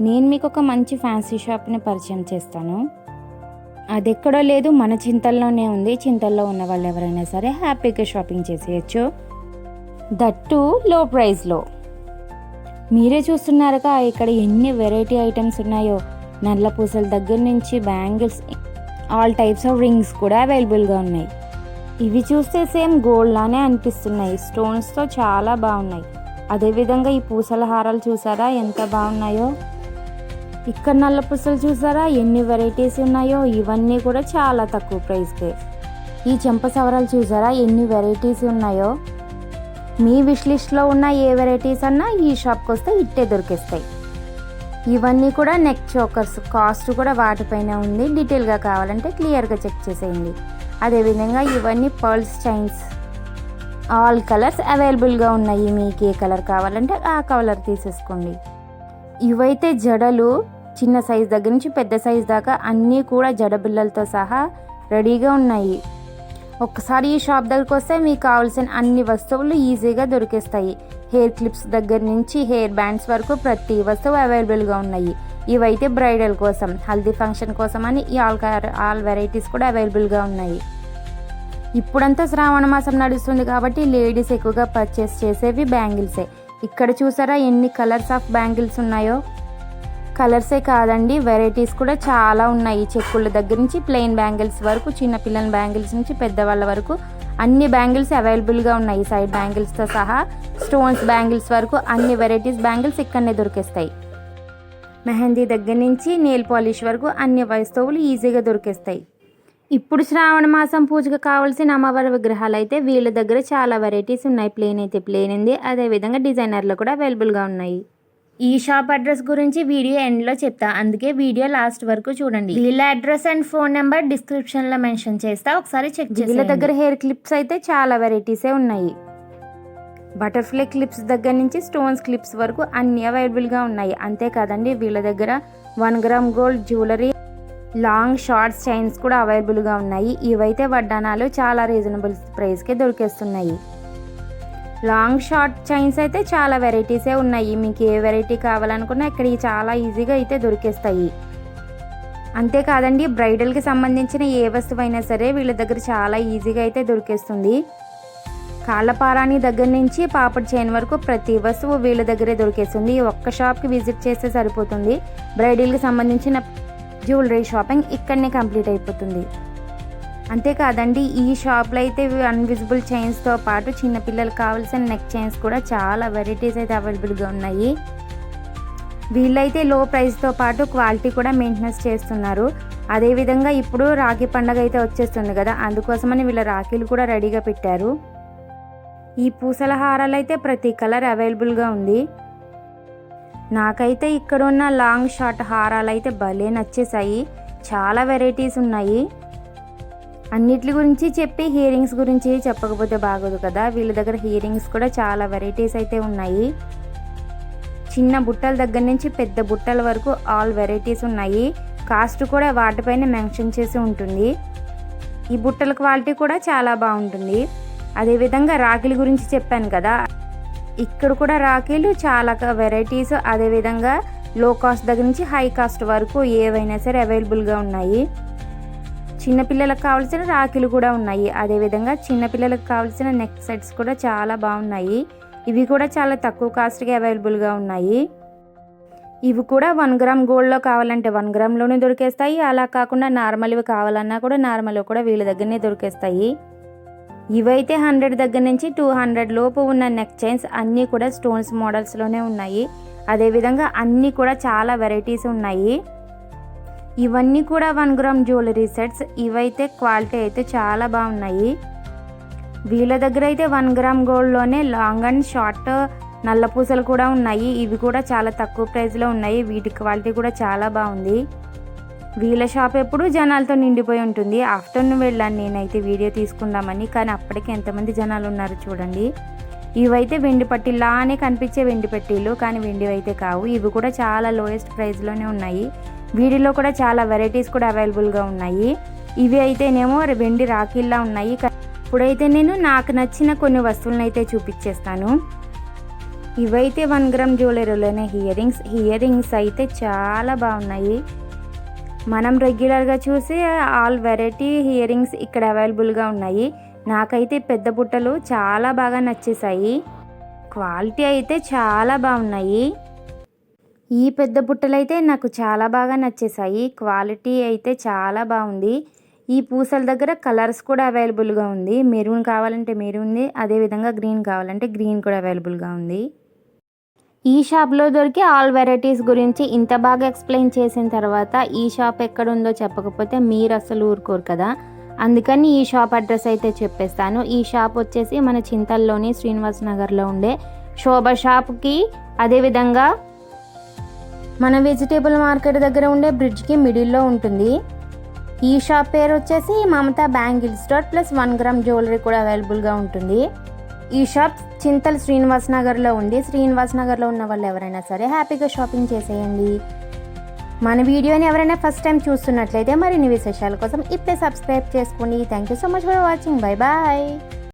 నేను మీకు ఒక మంచి ఫ్యాన్సీ షాప్ని పరిచయం చేస్తాను. అది ఎక్కడో లేదు మన చింతల్లోనే ఉంది. చింతల్లో ఉన్న వాళ్ళు ఎవరైనా సరే హ్యాపీగా షాపింగ్ చేసేయచ్చు. దట్టు లో. ప్రైస్లో మీరే చూస్తున్నారుగా ఇక్కడ ఎన్ని వెరైటీ ఐటమ్స్ ఉన్నాయో. నల్ల పూసల దగ్గర నుంచి bangles all types of rings కూడా అవైలబుల్గా ఉన్నాయి. ఇవి చూస్తే సేమ్ గోల్డ్ లానే అనిపిస్తున్నాయి. స్టోన్స్తో చాలా బాగున్నాయి. అదేవిధంగా ఈ పూసల హారాలు చూసారా? ఎంత బాగున్నాయో. ఇక్కడ నల్ల పూసలు చూసారా? ఎన్ని వెరైటీస్ ఉన్నాయో? ఇవన్నీ కూడా చాలా తక్కువ ప్రైస్కే ఈ చెంప సవరాలు చూసారా? ఎన్ని వెరైటీస్ ఉన్నాయో? మీ విష్ లిస్ట్లో ఉన్న ఏ వెరైటీస్ అన్నా ఈ షాప్కి వస్తే ఇట్టే దొరికిస్తాయి. ఇవన్నీ కూడా నెక్ చోకర్స్ కాస్ట్ కూడా వాటిపైన ఉంది. డీటెయిల్గా కావాలంటే క్లియర్గా చెక్ చేసేయండి. అదేవిధంగా ఇవన్నీ పర్ల్స్ చైన్స్ ఆల్ కలర్స్ అవైలబుల్గా ఉన్నాయి. మీకు ఏ కలర్ కావాలంటే ఆ కలర్ తీసేసుకోండి. ఇవైతే జడలు చిన్న సైజ్ దగ్గర నుంచి పెద్ద సైజ్ దాకా అన్నీ కూడా జడబిళ్ళలతో సహా రెడీగా ఉన్నాయి. ఒక్కసారి ఈ షాప్ దగ్గరికి వస్తే మీకు కావాల్సిన అన్ని వస్తువులు ఈజీగా దొరికేస్తాయి. హెయిర్ క్లిప్స్ దగ్గర నుంచి హెయిర్ బ్యాండ్స్ వరకు ప్రతి వస్తువు అవైలబుల్గా ఉన్నాయి. ఇవైతే బ్రైడల్ కోసం హల్దీ ఫంక్షన్ కోసం అని ఈ ఆల్ ఆల్ వెరైటీస్ కూడా అవైలబుల్గా ఉన్నాయి. ఇప్పుడంతా శ్రావణ మాసం నడుస్తుంది కాబట్టి లేడీస్ ఎక్కువగా పర్చేస్ చేసేవి బ్యాంగిల్సే. ఇక్కడ చూసారా ఎన్ని కలర్స్ ఆఫ్ బ్యాంగిల్స్ ఉన్నాయో? కలర్సే కాదండి వెరైటీస్ కూడా చాలా ఉన్నాయి చెక్కుల దగ్గర నుంచి. ప్లెయిన్ బ్యాంగిల్స్ వరకు చిన్న పిల్లల బ్యాంగిల్స్ నుంచి పెద్దవాళ్ళ వరకు. అన్ని బ్యాంగిల్స్ అవైలబుల్గా ఉన్నాయి సైడ్ బ్యాంగిల్స్తో సహా. స్టోన్స్ బ్యాంగిల్స్ వరకు అన్ని వెరైటీస్ బ్యాంగిల్స్ ఇక్కడనే దొరికేస్తాయి. మెహందీ దగ్గర నుంచి నెయిల్ పాలిష్ వరకు అన్ని వస్తువులు ఈజీగా దొరికేస్తాయి. ఇప్పుడు శ్రావణ మాసం పూజకు కావాల్సిన అమ్మవారి విగ్రహాలు అయితే వీళ్ళ దగ్గర చాలా వెరైటీస్ ఉన్నాయి. ప్లేన్ అయితే ప్లేన్ ఉంది అదేవిధంగా డిజైనర్లు కూడా అవైలబుల్గా ఉన్నాయి. ఈ షాప్ అడ్రస్ గురించి వీడియో ఎండ్లో చెప్తా. అందుకే వీడియో లాస్ట్ వరకు చూడండి. వీళ్ళ అడ్రస్ అండ్ ఫోన్ నెంబర్ డిస్క్రిప్షన్లో మెన్షన్ చేస్తా. ఒకసారి చెక్ వీళ్ళ దగ్గర హెయిర్ క్లిప్స్ అయితే చాలా వెరైటీసే ఉన్నాయి. బటర్ఫ్లై క్లిప్స్ దగ్గర నుంచి స్టోన్స్ క్లిప్స్ వరకు అన్ని అవైలబుల్గా ఉన్నాయి. అంతేకాదండి వీళ్ళ దగ్గర one gram gold jewellery long shorts chains కూడా అవైలబుల్గా ఉన్నాయి. ఇవైతే వడ్డానాలు చాలా రీజనబుల్ ప్రైస్కే దొరికేస్తున్నాయి. లాంగ్ షార్ట్ చైన్స్ అయితే చాలా వెరైటీసే ఉన్నాయి. మీకు ఏ వెరైటీ కావాలనుకున్నా ఇక్కడ చాలా ఈజీగా అయితే దొరికేస్తాయి. అంతేకాదండి బ్రైడల్కి సంబంధించిన ఏ వస్తువైనా సరే వీళ్ళ దగ్గర చాలా ఈజీగా అయితే దొరికేస్తుంది. కాళ్ళపారాని దగ్గర నుంచి పాపడ్ చైన్ వరకు ప్రతి వస్తువు వీళ్ళ దగ్గరే దొరికేస్తుంది. ఒక్క షాప్కి విజిట్ చేస్తే సరిపోతుంది. బ్రైడల్కి సంబంధించిన జ్యువెలరీ షాపింగ్ ఇక్కడనే కంప్లీట్ అయిపోతుంది. అంతేకాదండి ఈ షాప్లో అయితే అన్విజిబుల్ చైన్స్తో పాటు చిన్నపిల్లలకు కావాల్సిన నెక్ చైన్స్ కూడా చాలా వెరైటీస్ అయితే అవైలబుల్గా ఉన్నాయి. వీళ్ళైతే లో ప్రైస్తో పాటు క్వాలిటీ కూడా మెయింటెనెన్స్ చేస్తున్నారు. అదేవిధంగా ఇప్పుడు రాఖీ పండగ అయితే వచ్చేస్తుంది కదా అందుకోసమని వీళ్ళ రాఖీలు కూడా రెడీగా పెట్టారు. ఈ పూసల హారాలు అయితే ప్రతి కలర్ అవైలబుల్గా ఉంది. నాకైతే ఇక్కడ ఉన్న లాంగ్ షార్ట్ హారాలు అయితే భలే నచ్చేసాయి చాలా వెరైటీస్ ఉన్నాయి. అన్నిటి గురించి చెప్పి హియరింగ్స్ గురించి చెప్పకపోతే బాగోదు కదా. వీళ్ళ దగ్గర హియరింగ్స్ కూడా చాలా వెరైటీస్ అయితే ఉన్నాయి. చిన్న బుట్టల దగ్గర నుంచి పెద్ద బుట్టల వరకు ఆల్ వెరైటీస్ ఉన్నాయి. కాస్ట్ కూడా వాటిపైన మెన్షన్ చేసి ఉంటుంది. ఈ బుట్టల క్వాలిటీ కూడా చాలా బాగుంటుంది. అదేవిధంగా రాఖీల గురించి చెప్పాను కదా. ఇక్కడ కూడా రాఖీలు చాలా వెరైటీస్ అదేవిధంగా లో కాస్ట్ దగ్గర నుంచి హై కాస్ట్ వరకు ఏవైనా సరే అవైలబుల్గా ఉన్నాయి. చిన్నపిల్లలకు కావాల్సిన రాఖీలు కూడా ఉన్నాయి. అదేవిధంగా చిన్నపిల్లలకు కావాల్సిన నెక్ సెట్స్ కూడా చాలా బాగున్నాయి. ఇవి కూడా చాలా తక్కువ కాస్ట్కి అవైలబుల్గా ఉన్నాయి. ఇవి కూడా వన్ గ్రామ్ గోల్డ్లో కావాలంటే వన్ గ్రామ్లోనే దొరికేస్తాయి. అలా కాకుండా నార్మల్వి కావాలన్నా కూడా నార్మల్ కూడా వీళ్ళ దగ్గరనే దొరికేస్తాయి. ఇవైతే హండ్రెడ్ దగ్గర నుంచి టూ హండ్రెడ్ లోపు ఉన్న నెక్ చైన్స్ అన్నీ కూడా స్టోన్స్ మోడల్స్లోనే ఉన్నాయి. అదేవిధంగా అన్నీ కూడా చాలా వెరైటీస్ ఉన్నాయి. ఇవన్నీ కూడా వన్ గ్రామ్ జ్యువెలరీ సెట్స్. ఇవైతే క్వాలిటీ అయితే చాలా బాగున్నాయి. వీళ్ళ దగ్గర అయితే వన్ గ్రామ్ గోల్డ్లోనే లాంగ్ అండ్ షార్ట్ నల్ల పూసలు కూడా ఉన్నాయి. ఇవి కూడా చాలా తక్కువ ప్రైస్లో ఉన్నాయి. వీటి క్వాలిటీ కూడా చాలా బాగుంది. వీళ్ళ షాప్ ఎప్పుడు జనాలతో నిండిపోయి ఉంటుంది. ఆఫ్టర్నూన్ వెళ్ళాను నేనైతే వీడియో తీసుకుందామని కానీ అప్పటికి ఎంతమంది జనాలు ఉన్నారు చూడండి. ఇవైతే వెండి పట్టిలానే కనిపించే వెండి పట్టీలు కానీ వెండి అయితే కావు. ఇవి కూడా చాలా లోయెస్ట్ ప్రైస్లోనే ఉన్నాయి. వీటిలో కూడా చాలా వెరైటీస్ కూడా అవైలబుల్గా ఉన్నాయి. ఇవి అయితేనేమో వెండి రాఖీల్లా ఉన్నాయి. ఇప్పుడైతే నేను నాకు నచ్చిన కొన్ని వస్తువులను అయితే చూపించేస్తాను ఇవైతే వన్ గ్రామ్ జ్యువెలరీలోనే హియర్ రింగ్స్ హియర్ రింగ్స్ అయితే చాలా బాగున్నాయి. మనం రెగ్యులర్గా చూసే ఆల్ వెరైటీ హియర్ రింగ్స్ ఇక్కడ అవైలబుల్గా ఉన్నాయి. నాకైతే పెద్ద బుట్టలు చాలా బాగా నచ్చేసాయి క్వాలిటీ అయితే చాలా బాగున్నాయి. ఈ పెద్ద బుట్టలు అయితే నాకు చాలా బాగా నచ్చేసాయి క్వాలిటీ అయితే చాలా బాగుంది. ఈ పూసల దగ్గర కలర్స్ కూడా అవైలబుల్గా ఉంది. మెరూన్ కావాలంటే మెరూన్ది అదేవిధంగా గ్రీన్ కావాలంటే గ్రీన్ కూడా అవైలబుల్గా ఉంది. ఈ షాప్లో దొరికే ఆల్ వెరైటీస్ గురించి ఇంత బాగా ఎక్స్ప్లెయిన్ చేసిన తర్వాత ఈ షాప్ ఎక్కడుందో చెప్పకపోతే మీరు అసలు ఊరుకోరు కదా. అందుకని ఈ షాప్ అడ్రస్ అయితే చెప్పేస్తాను. ఈ షాప్ వచ్చేసి మన చింతల్లోని శ్రీనివాస్ నగర్లో ఉండే శోభ షాప్కి అదేవిధంగా మన వెజిటేబుల్ మార్కెట్ దగ్గర ఉండే బ్రిడ్జ్కి మిడిల్లో ఉంటుంది. ఈ షాప్ పేరు వచ్చేసి Mamata bangle store plus one gram jewellery కూడా అవైలబుల్గా ఉంటుంది. ఈ షాప్ చింతల్ శ్రీనివాస్ నగర్లో ఉంది. శ్రీనివాస్ నగర్లో ఉన్న వాళ్ళు ఎవరైనా సరే హ్యాపీగా షాపింగ్ చేసేయండి. మన వీడియోని ఎవరైనా ఫస్ట్ టైం చూస్తున్నట్లయితే మరిన్ని విశేషాల కోసం ఇప్పుడే సబ్స్క్రైబ్ చేసుకోండి. Thank you so much for watching bye bye